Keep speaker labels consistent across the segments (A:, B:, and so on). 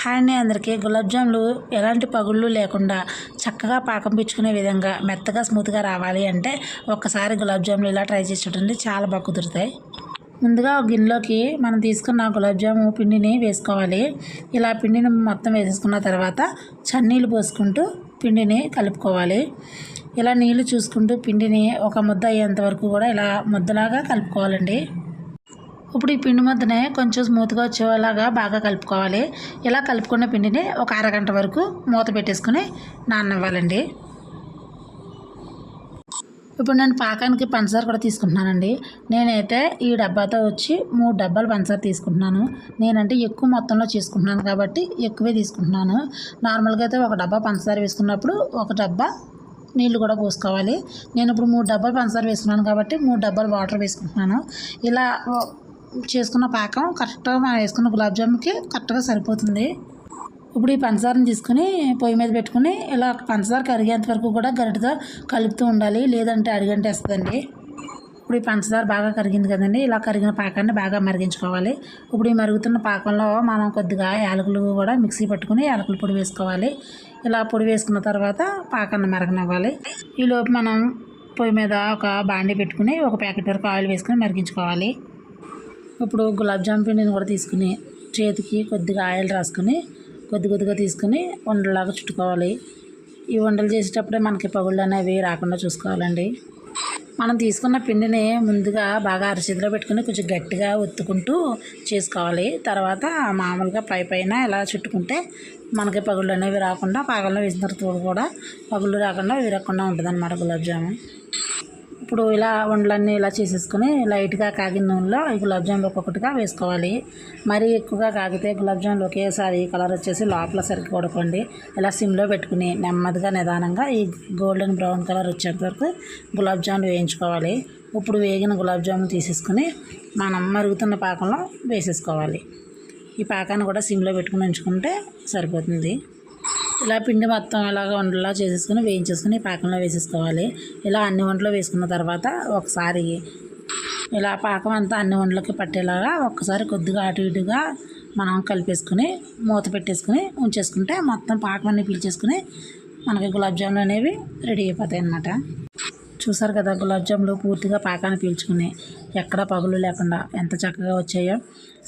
A: Hi అండి అందరికీ గులాబ్ జాములు ఎలాంటి పగుళ్ళు లేకుండా చక్కగా పాకం పిచ్చుకునే విధంగా మెత్తగా స్మూత్గా రావాలి అంటే ఒక్కసారి గులాబ్ జాములు ఇలా ట్రై చేసి చూడండి చాలా బాగా కుదురుతాయి. ముందుగా ఒక గిన్నెలోకి మనం తీసుకున్న గులాబ్ జాము పిండిని వేసుకోవాలి. ఇలా పిండిని మొత్తం వేసేసుకున్న తర్వాత చన్నీళ్ళు పోసుకుంటూ పిండిని కలుపుకోవాలి. ఇలా నీళ్ళు చూసుకుంటూ పిండిని ఒక ముద్ద అయ్యేంత వరకు కూడా ఇలా ముద్దలాగా కలుపుకోవాలండి. ఇప్పుడు ఈ పిండి ముద్దనే కొంచెం స్మూత్గా వచ్చేలాగా బాగా కలుపుకోవాలి. ఇలా కలుపుకున్న పిండిని ఒక అరగంట వరకు మూత పెట్టేసుకుని నానవ్వాలండి ఇప్పుడు నేను పాకానికి పంచదార కూడా తీసుకుంటున్నానండి. నేనైతే ఈ డబ్బాతో వచ్చి మూడు డబ్బాలు పంచదార తీసుకుంటున్నాను. నేనంటే ఎక్కువ మొత్తంలో చేసుకుంటున్నాను కాబట్టి ఎక్కువే తీసుకుంటున్నాను. నార్మల్గా అయితే ఒక డబ్బా పంచదార వేసుకున్నప్పుడు ఒక డబ్బా నీళ్ళు కూడా పోసుకోవాలి. నేను ఇప్పుడు మూడు డబ్బాలు పంచదార వేసుకున్నాను కాబట్టి మూడు డబ్బాలు వాటర్ వేసుకుంటున్నాను. ఇలా చేసుకున్న పాకం కరెక్ట్గా మనం వేసుకున్న గులాబ్ జామున్కి కరెక్ట్గా సరిపోతుంది. ఇప్పుడు ఈ పంచదారని తీసుకుని పొయ్యి మీద పెట్టుకుని ఇలా పంచదార కరిగేంత వరకు కూడా గరిటతో కలుపుతూ ఉండాలి. లేదంటే అడిగంటేస్తుందండి ఇప్పుడు ఈ పంచదార బాగా కరిగింది కదండి. ఇలా కరిగిన పాకాన్ని బాగా మరిగించుకోవాలి. ఇప్పుడు ఈ మరుగుతున్న పాకంలో మనం కొద్దిగా యాలకులు కూడా మిక్సీ పట్టుకుని యాలకుల పొడి వేసుకోవాలి. ఇలా పొడి వేసుకున్న తర్వాత పాకాన్ని మరగనివ్వాలి. ఈలోపు మనం పొయ్యి మీద ఒక బాండీ పెట్టుకుని ఒక ప్యాకెట్ వరకు ఆయిల్ వేసుకుని మరిగించుకోవాలి. ఇప్పుడు గులాబ్ జామ్ పిండిని కూడా తీసుకుని చేతికి కొద్దిగా ఆయిల్ రాసుకొని కొద్ది కొద్దిగా తీసుకుని ఉండలాగా చుట్టుకోవాలి. ఈ వంటలు చేసేటప్పుడే మనకి పగుళ్ళు అనేవి రాకుండా చూసుకోవాలండి. మనం తీసుకున్న పిండిని ముందుగా బాగా అరచేతిలో పెట్టుకుని కొంచెం గట్టిగా ఒత్తుకుంటూ చేసుకోవాలి. తర్వాత మామూలుగా పై పైన ఇలా చుట్టుకుంటే మనకి పగుళ్ళు అనేవి రాకుండా పాగల్లో వేసిన తర్వాత కూడా పగుళ్ళు రాకుండా విరగకుండా ఉంటుంది అన్నమాట గులాబ్ జామున్ ఇప్పుడు ఇలా వండలన్నీ ఇలా చేసేసుకుని లైట్గా కాగిన నూనెలో ఈ గులాబ్ జాములు ఒక్కొక్కటిగా వేసుకోవాలి. మరీ ఎక్కువగా కాగితే గులాబ్ జాములు ఒకేసారి కలర్ వచ్చేసి లోపల సరిగ్గా ఉడకండి ఇలా సిమ్లో పెట్టుకుని నెమ్మదిగా నిదానంగా ఈ గోల్డెన్ బ్రౌన్ కలర్ వచ్చేంత వరకు గులాబ్ జాములు వేయించుకోవాలి. ఇప్పుడు వేగిన గులాబ్ జాములు తీసేసుకుని మనం మరుగుతున్న పాకంలో వేసేసుకోవాలి. ఈ పాకాన్ని కూడా సిమ్లో పెట్టుకుని ఉంచుకుంటే సరిపోతుంది. ఇలా పిండి మొత్తం ఇలాగ వంటలా చేసేసుకుని వేయించేసుకుని పాకంలో వేసేసుకోవాలి. ఇలా అన్ని వంటలు వేసుకున్న తర్వాత ఒకసారి ఇలా పాకం అంతా అన్ని వంటలకి పట్టేలాగా ఒక్కసారి కొద్దిగా అటు ఇటుగా మనం కలిపేసుకుని మూత పెట్టేసుకుని ఉంచేసుకుంటే మొత్తం పాకం అన్నీ పీల్చేసుకుని మనకి గులాబ్ జాములు అనేవి రెడీ అయిపోతాయి అన్నమాట చూసారు కదా గులాబ్ జాములు పూర్తిగా పాకాన్ని పీల్చుకుని ఎక్కడ పగులు లేకుండా ఎంత చక్కగా వచ్చాయో.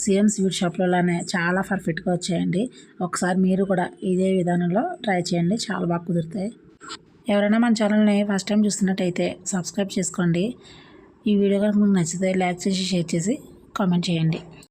A: సేమ్ స్వీట్ షాప్లోనే చాలా పర్ఫెక్ట్గా వచ్చాయండి. ఒకసారి మీరు కూడా ఇదే విధానంలో ట్రై చేయండి చాలా బాగా కుదురుతాయి. ఎవరైనా మన ఛానల్ని ఫస్ట్ టైం చూస్తున్నట్టయితే సబ్స్క్రైబ్ చేసుకోండి. ఈ వీడియో కనుక మీకు నచ్చితే లైక్ చేసి షేర్ చేసి కామెంట్ చేయండి.